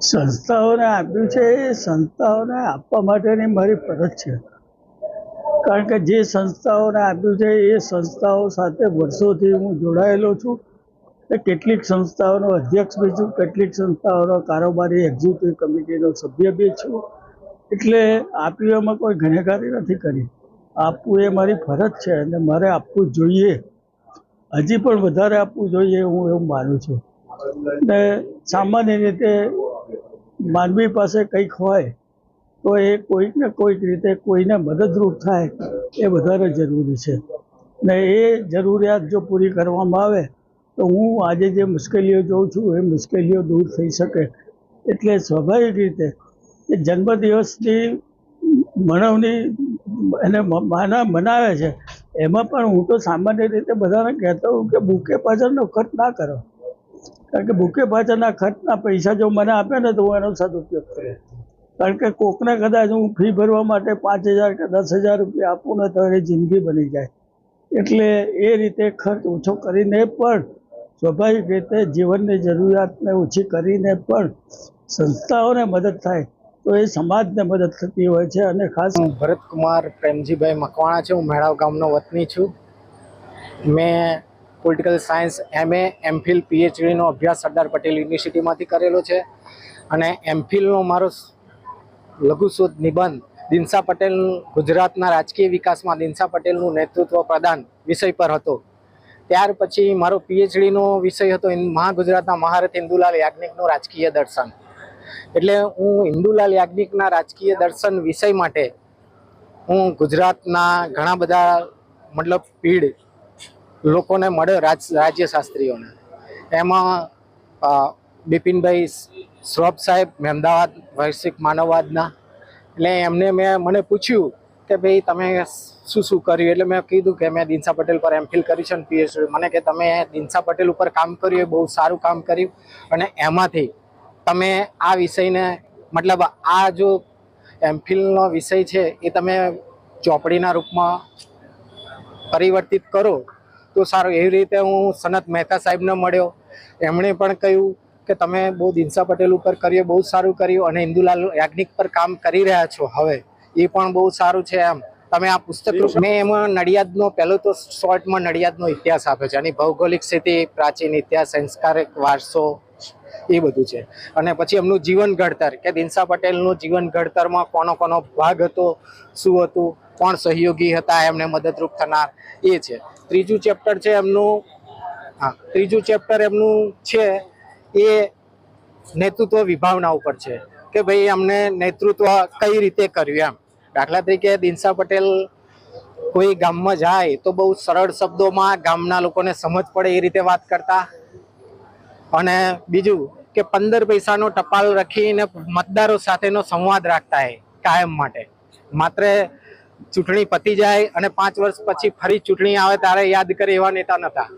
સંસ્થાઓને આપ્યું છે એ સંસ્થાઓને આપવા માટેની મારી ફરજ છે. કારણ કે જે સંસ્થાઓને આપ્યું છે એ સંસ્થાઓ સાથે વર્ષોથી હું જોડાયેલો છું. કેટલીક સંસ્થાઓનો અધ્યક્ષ બી છું, કેટલીક સંસ્થાઓનો કારોબારી એક્ઝિક્યુટિવ કમિટીનો સભ્ય બી છું. એટલે આપ્યું એમાં કોઈ ગુનેગારી નથી કરી. આપવું એ મારી ફરજ છે અને મારે આપવું જોઈએ. હજી પણ વધારે આપવું જોઈએ હું એવું માનું છું. ને સામાન્ય રીતે માનવી પાસે કંઈક હોય, તો એ કોઈક ને કોઈક રીતે કોઈને મદદરૂપ થાય, એ વધારે જરૂરી છે. ને એ જરૂરિયાત જો પૂરી કરવામાં આવે, તો હું આજે જે મુશ્કેલીઓ જોઉં છું, એ મુશ્કેલીઓ દૂર થઈ શકે. એટલે સ્વાભાવિક રીતે એ જન્મદિવસની મનાવણી એને માના, મનાવે છે. એમાં પણ હું તો સામાન્ય રીતે બધાને કહેતો હોઉં કે બુકે પાછળનો ખર્ચ ના કરો. કારણ કે બુકે પાછળના ખર્ચના પૈસા જો મને આપે ને તો હું એનો સદુપયોગ કરે કારણ કે કોકને કદાચ હું ફી ભરવા માટે પાંચ હજાર કે દસ હજાર રૂપિયા આપું ને તો એની જિંદગી બની જાય. એટલે એ રીતે ખર્ચ ઓછો કરીને પણ સ્વાભાવિક રીતે જીવનની જરૂરિયાતને ઓછી કરીને પણ સંસ્થાઓને મદદ થાય તો એ સમાજને મદદ થતી હોય છે અને ખાસ હું ભરતકુમાર પ્રેમજીભાઈ મકવાણા છું. હું મેળાવ ગામનો વતની છું. મેં પોલિટિકલ સાયન્સ એમએ એમફિલ પીએચડીનો અભ્યાસ સરદાર પટેલ યુનિવર્સિટીમાંથી કરેલો છે. અને એમફિલનો મારો લઘુશોધ નિબંધ દિનસા પટેલ ગુજરાતના રાજકીય વિકાસમાં દિનસા પટેલનું નેતૃત્વ પ્રદાન વિષય પર હતો. ત્યાર પછી મારો પીએચડીનો વિષય હતો મહાગુજરાતના મહારથ ઇન્દુલાલ યાજ્ઞિકનું રાજકીય દર્શન. એટલે હું ઇન્દુલાલ યાજ્ઞિકના રાજકીય દર્શન વિષય માટે હું ગુજરાતના ઘણા બધા મતલબ પીઢ લોકોને મળ્યો રાજ, રાજ્યશાસ્ત્રીઓને. એમાં બિપિનભાઈ શ્રોફ સાહેબ મહેમદાવાદ વૈશ્વિક માનવવાદના. એટલે એમને મેં, મને પૂછ્યું કે ભાઈ તમે શું શું કર્યું? એટલે મેં કીધું કે મેં દિનસા પટેલ પર એમફિલ કરી છે અને પીએચડી મને કે તમે દિનસા પટેલ ઉપર કામ કર્યું એ બહુ સારું કામ કર્યું. અને એમાંથી તમે આ વિષયને, મતલબ આ જો એમફિલનો વિષય છે એ તમે ચોપડીના રૂપમાં પરિવર્તિત કરો તો સારું, એવી રીતે હું સનત મહેતા સાહેબને મળ્યો. એમણે પણ કહ્યું કે તમે બહુ દિનસા પટેલ ઉપર કર્યું, બહુ સારું કર્યું અને ઇન્દુલાલ યાજ્ઞિક પર કામ કરી રહ્યા છો હવે. એ પણ બહુ સારું છે એમ. તમે આ પુસ્તક મેં એમાં નડિયાદનો, પહેલો તો શોર્ટમાં નડિયાદનો ઇતિહાસ આપ્યો છે. અને ભૌગોલિક સ્થિતિ, પ્રાચીન ઇતિહાસ, સંસ્કારિક વારસો, એ બધું છે. અને પછી એમનું જીવન ઘડતર, કે દિનસા પટેલનું જીવન ઘડતરમાં કોનો કોનો ભાગ હતો, શું હતું કોણ સહયોગી હતા, એમને મદદરૂપ થનાર, એ છે. ત્રીજું ચેપ્ટર છે એમનું, હા, ત્રીજું ચેપ્ટર એમનું છે, એ નેતૃત્વ વિભાવના ઉપર છે. કે ભાઈ અમને નેતૃત્વ કઈ રીતે કર્યું એમ? દાખલા તરીકે દિનસા પટેલ કોઈ ગામમાં જાય તો બહુ સરળ શબ્દોમાં ગામના લોકોને સમજ પડે એ રીતે વાત કરતા. અને બીજું કે પંદર પૈસાનો ટપાલ રાખીને મતદારો સાથેનો સંવાદ રાખતા હે કાયમ માટે. માત્ર ચૂંટણી પતી જાય અને પાંચ વર્ષ પછી ફરી ચૂંટણી આવે ત્યારે યાદ કરે એવા નેતા નતા.